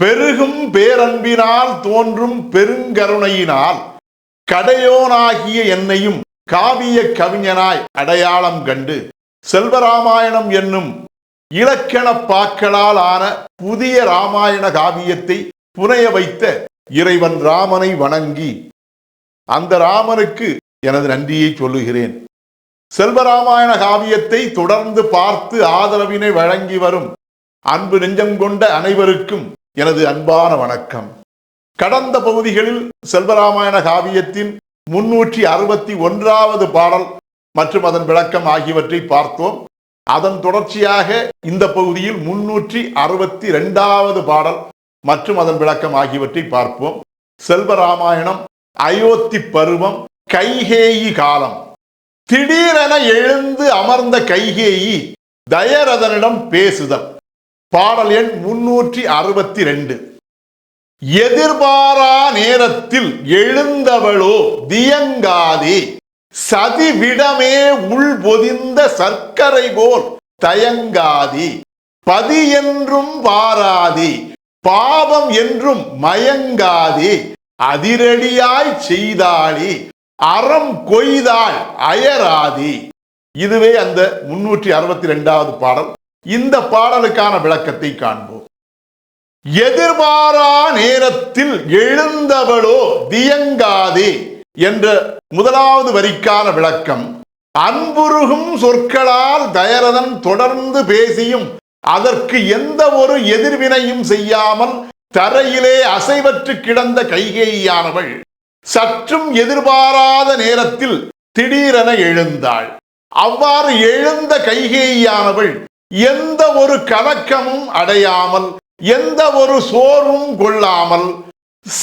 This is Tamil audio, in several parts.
பெருகும் பேரன்பினால் தோன்றும் பெருங்கருணையினால் கடையோனாகிய என்னையும் காவிய கவிஞனாய் அடையாளம் கண்டு செல்வராமாயணம் என்னும் இலக்கண பாக்களால் ஆன புதிய ராமாயண காவியத்தை புனைய வைத்த இறைவன் ராமனை வணங்கி அந்த ராமனுக்கு எனது நன்றியை சொல்லுகிறேன். செல்வராமாயண காவியத்தை தொடர்ந்து பார்த்து ஆதரவினை வழங்கி வரும் அன்பு நெஞ்சம் கொண்ட அனைவருக்கும் எனது அன்பான வணக்கம். கடந்த பகுதிகளில் செல்வராமாயண காவியத்தின் முன்னூற்றி அறுபத்தி ஒன்றாவது பாடல் மற்றும் அதன் விளக்கம் ஆகியவற்றை பார்த்தோம். அதன் தொடர்ச்சியாக இந்த பகுதியில் முன்னூற்றி அறுபத்தி ரெண்டாவது பாடல் மற்றும் அதன் விளக்கம் ஆகியவற்றை பார்ப்போம். செல்வராமாயணம் அயோத்தி பருவம் கைகேயி காலம். திடீரென எழுந்து அமர்ந்த கைகேயி தயரதனிடம் பேசுதல். பாடல் எண் முன்னூற்றி அறுபத்தி ரெண்டு. எதிர்பாரா நேரத்தில் எழுந்தவளோ தியங்காதே சதிவிடமே உள் பொதிந்த சர்க்கரை போல் தயங்காதி பதி என்றும் பாராதி பாவம் என்றும் மயங்காதி அதிரடியாய் செய்தாளி அறம் கொய்தாள் அயராதி. இதுவே அந்த முன்னூற்றி அறுபத்தி ரெண்டாவது பாடல். இந்த பாடலுக்கான விளக்கத்தை காண்போம். எதிர்பாரா நேரத்தில் எழுந்தவளோ தியங்காதே என்ற முதலாவது வரிக்கான விளக்கம். அன்புருகும் சொற்களால் தயரதன் தொடர்ந்து பேசியும் அதற்கு எந்த ஒரு எதிர்வினையும் செய்யாமல் தரையிலே அசைவற்று கிடந்த கைகேயானவள் சற்றும் எதிர்பாராத நேரத்தில் திடீரென எழுந்தாள். அவ்வாறு எழுந்த கைகேயானவள் எந்த ஒரு கலக்கமும் அடையாமல் எந்த ஒரு சோர்வும் கொள்ளாமல்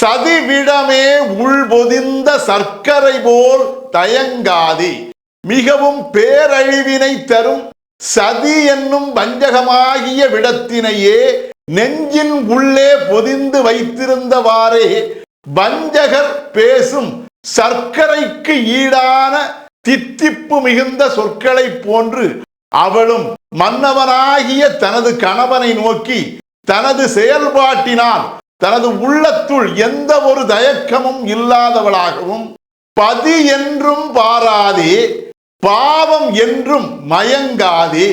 சதிவிடமே உள்பொதிந்த சர்க்கரை போல் தயங்காதே. மிகவும் பேரழிவினை தரும் சதி என்னும் வஞ்சகமாகிய விடத்தினையே நெஞ்சின் உள்ளே பொதிந்து வைத்திருந்தவாறே வஞ்சகர் பேசும் சர்க்கரைக்கு ஈடான தித்திப்பு மிகுந்த சொற்களைப் போன்று அவளும் மன்னவனாகிய தனது கணவனை நோக்கி தனது செயல்பாட்டினால் தனது உள்ளத்துள் எந்த ஒரு தயக்கமும் இல்லாதவளாகவும் பதி என்றும் பாராதே பாவம் என்றும் மயங்காதே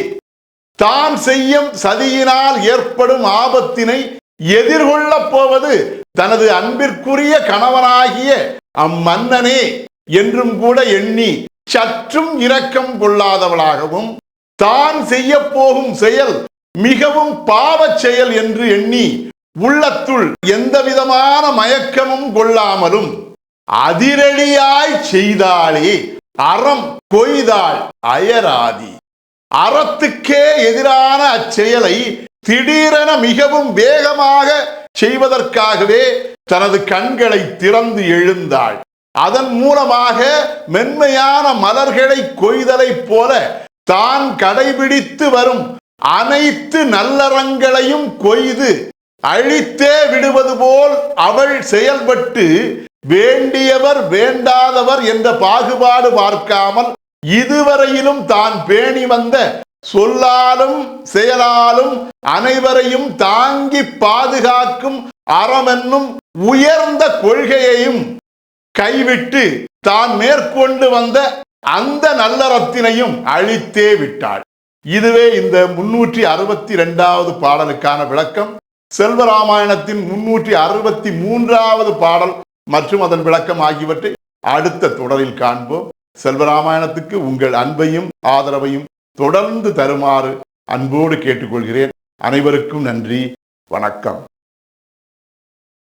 தான் செய்யும் சதியினால் ஏற்படும் ஆபத்தினை எதிர்கொள்ளப் போவது தனது அன்பிற்குரிய கணவனாகிய அம்மன்னனே என்றும் கூட எண்ணி சற்றும் இரக்கம் கொள்ளாதவளாகவும் தான் செய்ய போகும் செயல் மிகவும் பாவச் செயல் என்று எண்ணி உள்ளத்துள் எந்த விதமான மயக்கமும் கொள்ளாமலும் அதிரடியாய் செய்தாலே அறம் கொய்தாள் அயராதி. அறத்துக்கே எதிரான அச்செயலை திடீரென மிகவும் வேகமாக செய்வதற்காகவே தனது கண்களை திறந்து எழுந்தாள். அதன் மூலமாக மென்மையான மலர்களை கொய்தலைப் போல தான் கடைபிடித்து வரும் அனைத்து நல்லறங்களையும் கொய்து அழித்தே விடுவது போல் அவள் செயல்பட்டு வேண்டியவர் வேண்டாதவர் என்ற பாகுபாடு பார்க்காமல் இதுவரையிலும் தான் பேணி வந்த சொல்லாலும் செயலாலும் அனைவரையும் தாங்கி பாதுகாக்கும் அறமென்னும் உயர்ந்த கொள்கையையும் கைவிட்டு தான் மேற்கொண்டு வந்த அந்த நல்லறத்தினையும் அழித்தே விட்டாள். இதுவே இந்த முன்னூற்றி அறுபத்தி ரெண்டாவது பாடலுக்கான விளக்கம். செல்வராமாயணத்தின் முன்னூற்றி அறுபத்தி மூன்றாவது பாடல் மற்றும் அதன் விளக்கம் ஆகியவற்றை அடுத்த தொடரில் காண்போம். செல்வராமாயணத்துக்கு உங்கள் அன்பையும் ஆதரவையும் தொடர்ந்து தருமாறு அன்போடு கேட்டுக்கொள்கிறேன். அனைவருக்கும் நன்றி. வணக்கம்.